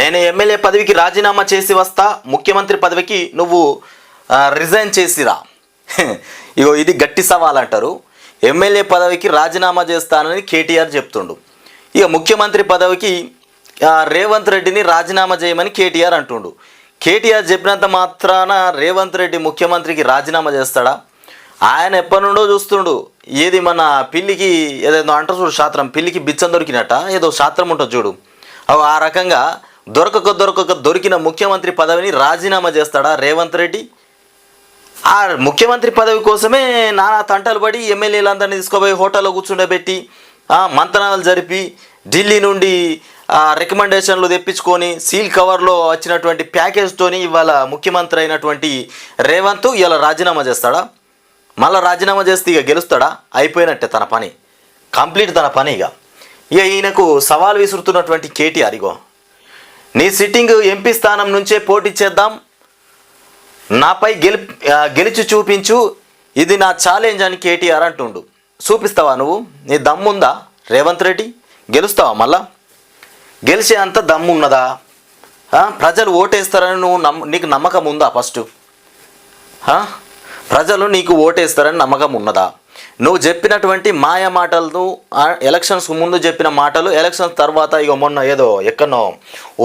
నేను ఎమ్మెల్యే పదవికి రాజీనామా చేసి వస్తా ముఖ్యమంత్రి పదవికి నువ్వు రిజైన్ చేసిరా. ఇగో ఇది గట్టి సవాల్ అంటారు ఎమ్మెల్యే పదవికి రాజీనామా చేస్తానని కేటీఆర్ చెప్తుండు. ఇక ముఖ్యమంత్రి పదవికి రేవంత్ రెడ్డిని రాజీనామా చేయమని కేటీఆర్ అంటుండు. కేటీఆర్ చెప్పినంత మాత్రాన రేవంత్ రెడ్డి ముఖ్యమంత్రికి రాజీనామా చేస్తాడా? ఆయన ఎప్పటి నుండో చూస్తుండు ఏది మన పిల్లికి ఏదేదో అంటారు చూడు శాస్త్రం పిల్లికి బిచ్చం దొరికినట్ట? ఏదో శాస్త్రం ఉంటుంది చూడు. అవి ఆ రకంగా దొరకక దొరకక దొరికిన ముఖ్యమంత్రి పదవిని రాజీనామా చేస్తాడా రేవంత్ రెడ్డి? ఆ ముఖ్యమంత్రి పదవి కోసమే నానా తంటలు పడి ఎమ్మెల్యేలందరినీ తీసుకుపోయి హోటల్లో కూర్చుండబెట్టి ఆ, మంతనాలు జరిపి ఢిల్లీ నుండి రికమెండేషన్లు తెప్పించుకొని సీల్ కవర్లో వచ్చినటువంటి ప్యాకేజ్తోని ఇవాళ ముఖ్యమంత్రి అయినటువంటి రేవంత్ ఇవాళ రాజీనామా చేస్తాడా? మళ్ళీ రాజీనామా చేస్తే ఇక గెలుస్తాడా? అయిపోయినట్టే తన పని. కంప్లీట్ తన పని ఇక. ఇక ఈయనకు సవాల్ విసురుతున్నటువంటి కేటీఆర్ ఇగో. నీ సిట్టింగ్ ఎంపీ స్థానం నుంచే పోటీ చేద్దాం. నాపై గెలి గెలిచి చూపించు. ఇది నా ఛాలెంజ్ అని కేటీఆర్ అంటుండు. చూపిస్తావా నువ్వు? నీ దమ్ముందా? రేవంత్ రెడ్డి? గెలుస్తావా మళ్ళా? గెలిచే అంత దమ్ము ఉన్నదా ప్రజలు ఓటేస్తారని నువ్వు నమ్మ నీకు నమ్మకం ఉందా ఫస్ట్ ప్రజలు నీకు ఓటేస్తారని నమ్మకం ఉన్నదా నువ్వు చెప్పినటువంటి మాయ మాటలను ఎలక్షన్స్ ముందు చెప్పిన మాటలు ఎలక్షన్స్ తర్వాత ఇక మొన్న ఏదో ఎక్కడనో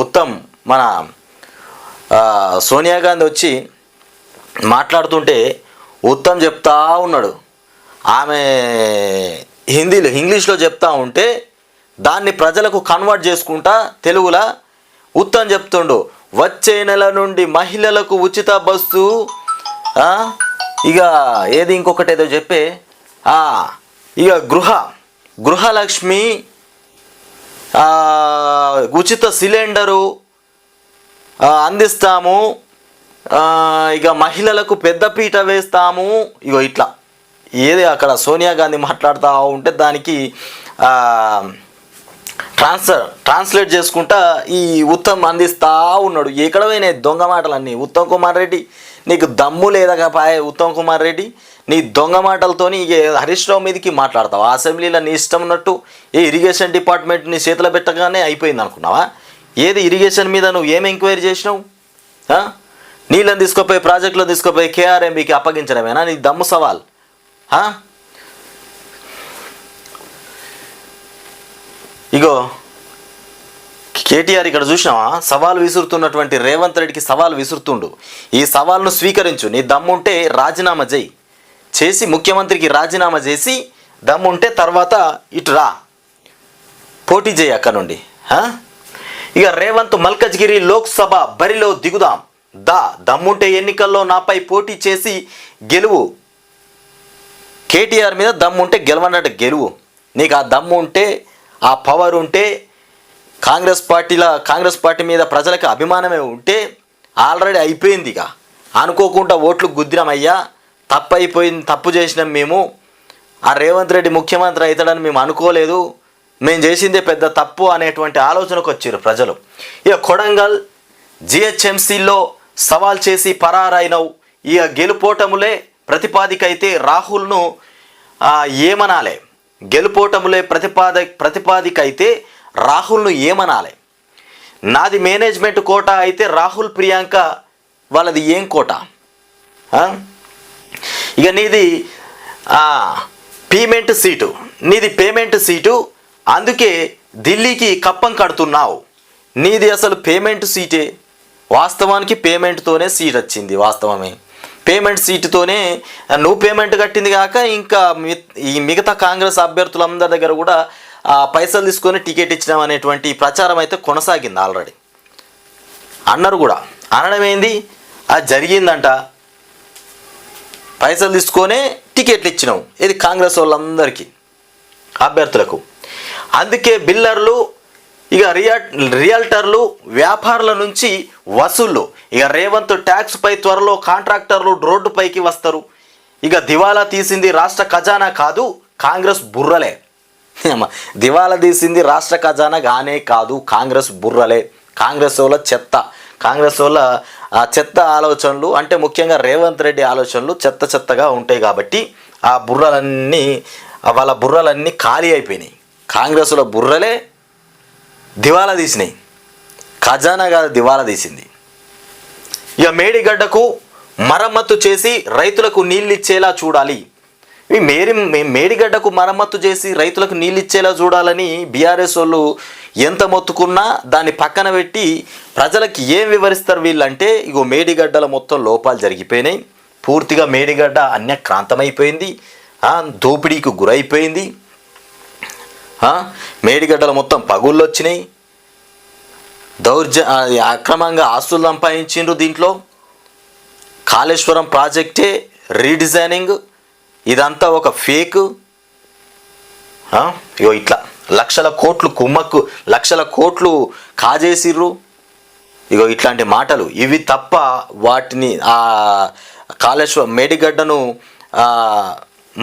ఉత్తమ్ మన సోనియా గాంధీ వచ్చి మాట్లాడుతుంటే ఉత్తమ్ చెప్తా ఉన్నాడు. ఆమె హిందీలో ఇంగ్లీష్లో చెప్తా ఉంటే దాన్ని ప్రజలకు కన్వర్ట్ చేసుకుంటా తెలుగులా ఉత్తమ్ చెప్తుండు. వచ్చే నెల నుండి మహిళలకు ఉచిత బస్సు ఇక ఏది ఇంకొకటి ఏదో చెప్పే ఇక గృహ గృహలక్ష్మి ఉచిత సిలిండరు అందిస్తాము. ఇక మహిళలకు పెద్దపీట వేస్తాము. ఇగో ఇట్లా. ఏది అక్కడ సోనియా గాంధీ మాట్లాడుతూ ఉంటే దానికి ట్రాన్స్ఫర్ ట్రాన్స్లేట్ చేసుకుంటా ఈ ఉత్తమ్ అందిస్తూ ఉన్నాడు. ఎక్కడ పోయినాయి దొంగ మాటలన్నీ? ఉత్తమ్ కుమార్ రెడ్డి నీకు దమ్ము లేదా పాయ ఉత్తమ్ కుమార్ రెడ్డి? నీ దొంగ మాటలతోని ఇక హరీష్ రావు మీదకి మాట్లాడతావు? అసెంబ్లీలో నీ ఇష్టం ఉన్నట్టు ఏ ఇరిగేషన్ డిపార్ట్మెంట్ నీ చేతిలో పెట్టగానే అయిపోయింది అనుకున్నావా? ఏది ఇరిగేషన్ మీద నువ్వు ఏం ఎంక్వైరీ చేసినావు? నీళ్ళని తీసుకుపోయి ప్రాజెక్టులో తీసుకుపోయి కేఆర్ఎంబీకి అప్పగించడమేనా? నీ దమ్ము సవాల్. ఇగో కేటీఆర్ ఇక్కడ చూసినావా? సవాల్ విసురుతున్నటువంటి రేవంత్ రెడ్డికి సవాల్ విసురుతుండు. ఈ సవాల్ను స్వీకరించు. నీ దమ్ముంటే రాజీనామా చేయి. చేసి ముఖ్యమంత్రికి రాజీనామా చేసి దమ్ముంటే తర్వాత ఇటు రా. పోటీ చేయి అక్కడ నుండి. ఇక రేవంత్ మల్కజ్గిరి లోక్సభ బరిలో దిగుదాం. దా దమ్ముంటే ఎన్నికల్లో నాపై పోటీ చేసి గెలువు. కేటీఆర్ మీద దమ్ము ఉంటే గెలవన్నట్టు గెలువు. నీకు ఆ దమ్ము ఉంటే ఆ పవర్ ఉంటే కాంగ్రెస్ పార్టీల కాంగ్రెస్ పార్టీ మీద ప్రజలకు అభిమానమే ఉంటే ఆల్రెడీ అయిపోయింది ఇక. అనుకోకుండా ఓట్లు గుద్దినామయ్యా. తప్పు అయిపోయింది తప్పు చేసినాం మేము. ఆ రేవంత్ రెడ్డి ముఖ్యమంత్రి అవుతాడని మేము అనుకోలేదు. మేము చేసిందే పెద్ద తప్పు అనేటువంటి ఆలోచనకు వచ్చారు ప్రజలు. ఇక కొడంగల్ జిహెచ్ఎంసీలో సవాల్ చేసి పరారైనవు. ఇక గెలుపోటములే ప్రతిపాదికైతే రాహుల్ను ఏమనాలే. గెలుపోటములే ప్రతిపాద అయితే రాహుల్ను ఏమనాలి. నాది మేనేజ్మెంట్ కోట అయితే రాహుల్ ప్రియాంక వాళ్ళది ఏం కోట? ఇక నీది పేమెంట్ సీటు. నీది పేమెంట్ సీటు అందుకే ఢిల్లీకి కప్పం కడుతున్నావు. నీది అసలు పేమెంట్ సీటే. వాస్తవానికి పేమెంట్తోనే సీట్ వచ్చింది వాస్తవమే. పేమెంట్ సీటుతోనే నువ్వు పేమెంట్ కట్టింది కాక ఇంకా ఈ మిగతా కాంగ్రెస్ అభ్యర్థులందరి దగ్గర కూడా ఆ పైసలు తీసుకొని టికెట్ ఇచ్చినాం అనేటువంటి ప్రచారం అయితే కొనసాగింది ఆల్రెడీ. అన్నారు కూడా. అనడం ఏంది? అది జరిగిందంట. పైసలు తీసుకొనే టికెట్లు ఇచ్చినాం. ఇది కాంగ్రెస్ వాళ్ళందరికీ అభ్యర్థులకు. అందుకే బిల్లర్లు ఇక రియా రియల్టర్లు వ్యాపారుల నుంచి వసూళ్ళు ఇక రేవంత్ ట్యాక్స్ పై త్వరలో కాంట్రాక్టర్లు రోడ్డుపైకి వస్తారు. ఇక దివాలా తీసింది రాష్ట్ర ఖజానా కాదు కాంగ్రెస్ బుర్రలే. దివాలా తీసింది రాష్ట్ర ఖజానా గానే కాదు కాంగ్రెస్ బుర్రలే. కాంగ్రెస్ వాళ్ళ చెత్త. కాంగ్రెస్ వాళ్ళ ఆ చెత్త ఆలోచనలు అంటే ముఖ్యంగా రేవంత్ రెడ్డి ఆలోచనలు చెత్త చెత్తగా ఉంటాయి కాబట్టి ఆ బుర్రలన్నీ వాళ్ళ బుర్రలన్నీ ఖాళీ అయిపోయినాయి. కాంగ్రెస్లో బుర్రలే దివాలా తీసినాయి. ఖజానా కాదు దివాలా తీసింది. ఇక మేడిగడ్డకు మరమ్మత్తు చేసి రైతులకు నీళ్ళు ఇచ్చేలా చూడాలి. ఈ మేరి మేడిగడ్డకు మరమ్మత్తు చేసి రైతులకు నీళ్ళు ఇచ్చేలా చూడాలని బీఆర్ఎస్ వాళ్ళు ఎంత మొత్తుకున్నా దాన్ని పక్కన పెట్టి ప్రజలకు ఏం వివరిస్తారు వీళ్ళంటే ఇగో మేడిగడ్డల మొత్తం లోపాలు జరిగిపోయినాయి. పూర్తిగా మేడిగడ్డ అన్యక్రాంతమైపోయింది. దోపిడీకి గురైపోయింది. మేడిగడ్డలు మొత్తం పగుళ్ళు వచ్చినాయి దౌర్జ అక్రమంగా ఆస్తులు సంపాదించిండ్రు దీంట్లో. కాళేశ్వరం ప్రాజెక్టే రీడిజైనింగ్. ఇదంతా ఒక ఫేక్. ఇగో ఇట్లా లక్షల కోట్లు కుమ్మక్కు లక్షల కోట్లు కాజేసిర్రు. ఇగో ఇట్లాంటి మాటలు. ఇవి తప్ప వాటిని ఆ కాళేశ్వరం మేడిగడ్డను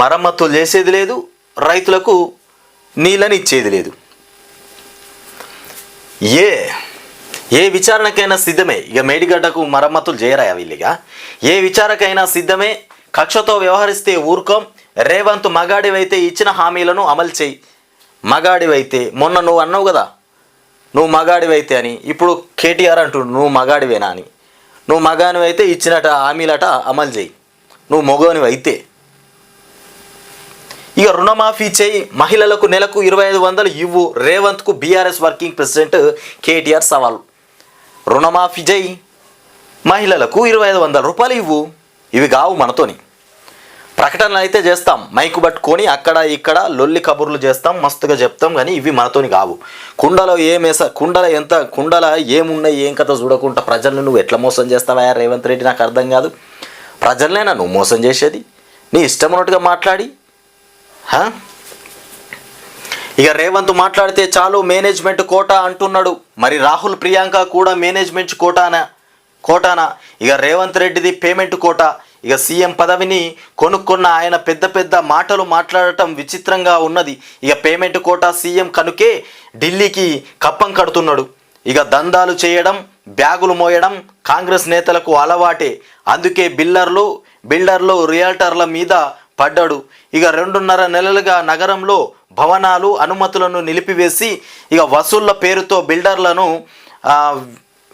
మరమ్మతులు చేసేది లేదు. రైతులకు నీళ్ళని ఇచ్చేది లేదు. ఏ ఏ విచారణకైనా సిద్ధమే. ఇక మేడిగడ్డకు మరమ్మతులు చేయరా వీళ్ళిగా? ఏ విచారకైనా సిద్ధమే. కక్షతో వ్యవహరిస్తే ఊరుకోం. రేవంత్ మగాడివైతే ఇచ్చిన హామీలను అమలు చేయి. మగాడివైతే మొన్న నువ్వు అన్నావు కదా నువ్వు మగాడివైతే అని. ఇప్పుడు కేటీఆర్ అంటుడు నువ్వు మగాడివేనా అని. నువ్వు మగానివైతే ఇచ్చినట హామీలట అమలు చేయి. నువ్వు మగోనివైతే. ఇక రుణమాఫీ చేయి మహిళలకు నెలకు ఇరవై ఐదు వందలు ఇవ్వు. రేవంత్కు బీఆర్ఎస్ వర్కింగ్ ప్రెసిడెంట్ కేటీఆర్ సవాల్. రుణమాఫీ చేయి మహిళలకు ఇరవై ఐదు వందల రూపాయలు ఇవ్వు. ఇవి కావు మనతోని. ప్రకటనలు అయితే చేస్తాం. మైకు పట్టుకొని అక్కడ ఇక్కడ లొల్లి కబుర్లు చేస్తాం మస్తుగా చెప్తాం కానీ ఇవి మనతోని కావు కుండలో ఏమేస కుండల ఎంత కుండల ఏమున్నాయి ఏం కథ చూడకుండా ప్రజలను నువ్వు ఎట్లా మోసం చేస్తావా రేవంత్ రెడ్డి? నాకు అర్థం కాదు. ప్రజలనేనా నువ్వు మోసం చేసేది. నీ ఇష్టం ఉన్నట్టుగా మాట్లాడి ఇక రేవంత్ మాట్లాడితే చాలు మేనేజ్మెంట్ కోటా అంటున్నాడు. మరి రాహుల్ ప్రియాంక కూడా మేనేజ్మెంట్ కోటానా? కోటానా? ఇక రేవంత్ రెడ్డిది పేమెంట్ కోటా. ఇక సీఎం పదవిని కొనుక్కున్న ఆయన పెద్ద పెద్ద మాటలు మాట్లాడటం విచిత్రంగా ఉన్నది. ఇక పేమెంట్ కోటా సీఎం కనుకే ఢిల్లీకి కప్పం కడుతున్నాడు. ఇక దందాలు చేయడం బ్యాగులు మోయడం కాంగ్రెస్ నేతలకు అలవాటే. అందుకే బిల్లర్లు బిల్డర్లు రియల్టర్ల మీద పడ్డాడు. ఇక రెండున్నర నెలలుగా నగరంలో భవనాలు అనుమతులను నిలిపివేసి ఇక వసూళ్ళ పేరుతో బిల్డర్లను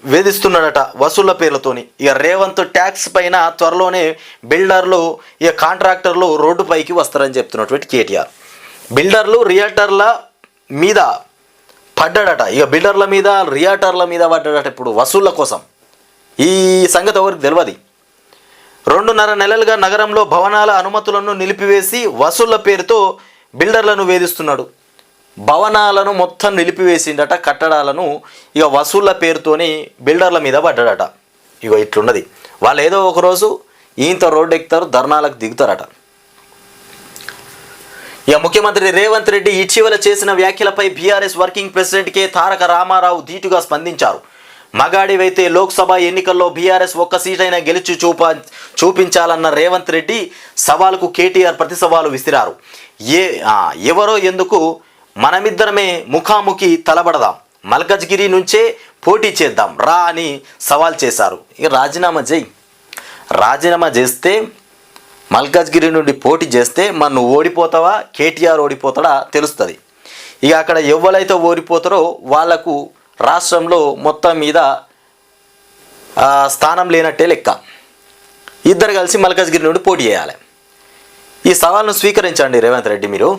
వేధిస్తున్నాడట వసూళ్ళ పేర్లతోని. ఇక రేవంత్ ట్యాక్స్ పైన త్వరలోనే బిల్డర్లు ఇక కాంట్రాక్టర్లు రోడ్డుపైకి వస్తారని చెప్తున్నటువంటి కేటీఆర్. బిల్డర్లు రియల్టర్ల మీద పడ్డాడట. ఇక బిల్డర్ల మీద రియాటర్ల మీద పడ్డాడట ఇప్పుడు వసూళ్ళ కోసం. ఈ సంగతి ఎవరికి తెలియదు రెండున్నర నెలలుగా నగరంలో భవనాల అనుమతులను నిలిపివేసి వసూళ్ళ పేరుతో బిల్డర్లను వేధిస్తున్నాడు. భవనాలను మొత్తం నిలిపివేసిండట కట్టడాలను ఇక వసూళ్ళ పేరుతోని బిల్డర్ల మీద పడ్డాడట. ఇగో ఇట్లున్నది. వాళ్ళు ఏదో ఒకరోజు ఈయంత రోడ్డు ఎక్కుతారు ధర్నాలకు దిగుతారట. ఇక ముఖ్యమంత్రి రేవంత్ రెడ్డి ఇటీవల చేసిన వ్యాఖ్యలపై BRS working president K Taraka Ramarao ధీటుగా స్పందించారు. మగాడివైతే లోక్సభ ఎన్నికల్లో బీఆర్ఎస్ ఒక్క సీటైనా గెలిచి చూప చూపించాలన్న రేవంత్ రెడ్డి సవాల్కు కేటీఆర్ ప్రతి సవాలు విసిరారు. ఏ ఎవరో ఎందుకు మనమిద్దరమే ముఖాముఖి తలబడదాం. మల్కజ్గిరి నుంచే పోటీ చేద్దాం. రా అని సవాల్ చేశారు. ఇక రాజీనామా చేయి. రాజీనామా చేస్తే మల్కాజ్గిరి నుండి పోటీ చేస్తే మన ఓడిపోతావా? కేటీఆర్ ఓడిపోతాడా? తెలుస్తుంది. ఇక అక్కడ ఎవరైతే ఓడిపోతారో వాళ్ళకు రాష్ట్రంలో మొత్తం మీద స్థానం లేనట్టే లెక్క. ఇద్దరు కలిసి మల్కాజ్గిరి నుండి పోటీ చేయాలి. ఈ సవాల్ను స్వీకరించండి రేవంత్ రెడ్డి మీరు.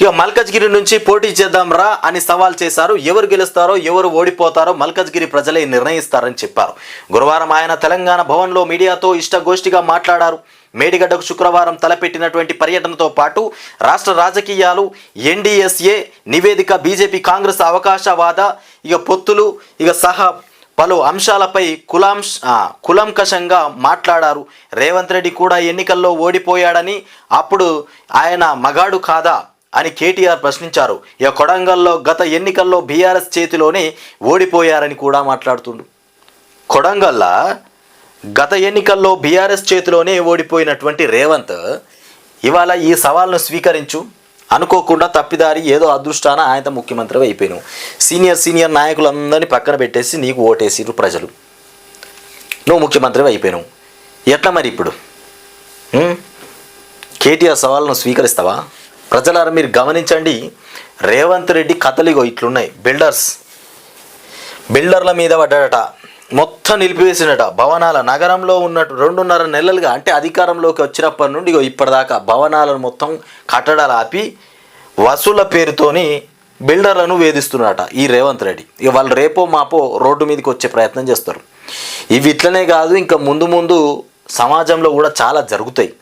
ఇక మల్కజ్గిరి నుంచి పోటీ చేద్దాం రా అని సవాల్ చేశారు. ఎవరు గెలుస్తారో ఎవరు ఓడిపోతారో మల్కజ్గిరి ప్రజలే నిర్ణయిస్తారని చెప్పారు. గురువారం ఆయన తెలంగాణ భవన్లో మీడియాతో ఇష్టగోష్ఠిగా మాట్లాడారు. మేడిగడ్డకు శుక్రవారం తలపెట్టినటువంటి పర్యటనతో పాటు రాష్ట్ర రాజకీయాలు ఎన్డీఎస్ఏ నివేదిక బీజేపీ కాంగ్రెస్ అవకాశవాద ఇక పొత్తులు ఇక సహా పలు అంశాలపై కులాంశ కులంకషంగా మాట్లాడారు. రేవంత్ రెడ్డి కూడా ఎన్నికల్లో ఓడిపోయాడని అప్పుడు ఆయన మగాడు కాదా? అని కేటీఆర్ ప్రశ్నించారు. ఇక కొడంగల్లో గత ఎన్నికల్లో బీఆర్ఎస్ చేతిలోనే ఓడిపోయారని కూడా మాట్లాడుతుండు. కొడంగల్లా గత ఎన్నికల్లో బీఆర్ఎస్ చేతిలోనే ఓడిపోయినటువంటి రేవంత్ ఇవాళ ఈ సవాల్ను స్వీకరించు. అనుకోకుండా తప్పిదారి ఏదో అదృష్టాన ఆయన ముఖ్యమంత్రి అయిపోయినావు. సీనియర్ సీనియర్ నాయకులందరినీ పక్కన పెట్టేసి నీకు ఓటేసిరు ప్రజలు. నువ్వు ముఖ్యమంత్రి అయిపోయినావు. ఎట్లా మరి ఇప్పుడు? కేటీఆర్ సవాళ్ళను స్వీకరిస్తావా? ప్రజలారా మీరు గమనించండి రేవంత్ రెడ్డి కథలు ఇగో ఇట్లున్నాయి బిల్డర్స్. బిల్డర్ల మీద పడ్డాడట మొత్తం నిలిపివేసినట భవనాల నగరంలో ఉన్నట్టు రెండున్నర నెలలుగా అంటే అధికారంలోకి వచ్చినప్పటి నుండి ఇగో ఇప్పటిదాకా భవనాలను మొత్తం కట్టడాలు ఆపి వసూల పేరుతోని బిల్డర్లను వేధిస్తున్నారట ఈ రేవంత్ రెడ్డి. ఇక వాళ్ళు రేపో మాపో రోడ్డు మీదకి వచ్చే ప్రయత్నం చేస్తారు. ఇవి ఇట్లనే కాదు ఇంకా ముందు ముందు సమాజంలో కూడా చాలా జరుగుతాయి.